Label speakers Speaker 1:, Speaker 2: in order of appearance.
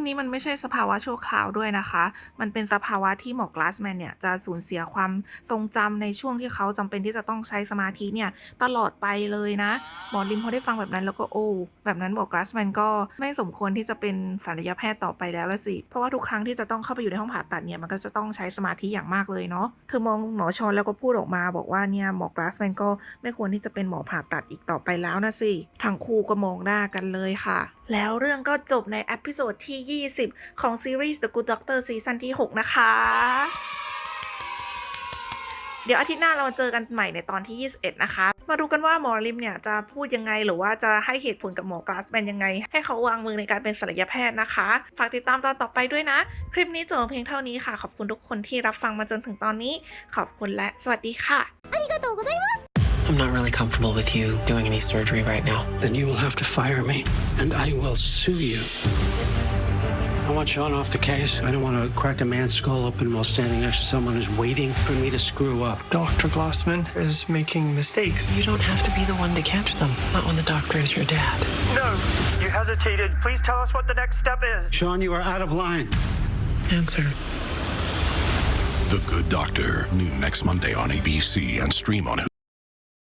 Speaker 1: งนี้มันไม่ใช่สภาวะชั่วคราวด้วยนะคะ มันเป็นสภาวะที่หมอกลาสแมนเนี่ยจะสูญเสียความทรงจำในช่วงที่เขาจำเป็นที่จะต้องใช้สมาธิเนี่ยตลอดไปเลยนะ หมอริมพอได้ฟังแบบนั้นแล้วก็โอ้แบบนั้นหมอกลาสแมนก็ไม่สมควรที่จะเป็นศัลยแพทย์ต่อไปแล้วละสิ เพราะว่าทุกครั้งที่จะต้องเข้าไปอยู่ในห้องผ่าตัดเนี่ยมันก็จะต้องใช้สมาธิอย่างมากเลยเนาะ เธอมองหมอชอนแล้วก็พูดออกมาบอกว่าเนี่ยหมอกลาสแมนก็ไม่ควรที่จะเป็นหมอผ่าตัดอีกต่อไปแล้วนะสิ ทั้งคู่ก็มองหน้ากันเลยค่ะ แล้วเรื่องก็จบในเอพิโซดที่ 20 ของซีรีส์ The Good Doctor ซีซั่นที่ 6 นะคะ เดี๋ยวอาทิตย์หน้าเราเจอกันใหม่ในตอนที่ 21 นะคะ มาดูกันว่าหมอริมเนี่ยจะพูดยังไง หรือว่าจะให้เหตุผลกับหมอกลาสแมนยังไง ให้เขาวางมือในการเป็นศัลยแพทย์นะคะ ฝากติดตามตอนต่อไปด้วยนะ คลิปนี้จบเพียงเท่านี้ค่ะ ขอบคุณทุกคนที่รับฟังมาจนถึงตอนนี้ ขอบคุณและสวัสดีค่ะ
Speaker 2: I'm not really comfortable with you doing any surgery right now.
Speaker 3: Then you will have to fire me, and I will sue you. I want Sean off the case. I don't want to crack a man's skull open while standing next to someone who's waiting for me to screw up.
Speaker 4: Dr. Glossman is making mistakes.
Speaker 2: You don't have to be the one to catch them. Not when the doctor is your dad.
Speaker 4: No, you hesitated. Please tell us what the next step is.
Speaker 3: Sean, you are out of line.
Speaker 2: Answer.
Speaker 5: The Good Doctor, new next Monday on ABC and stream on Hulu.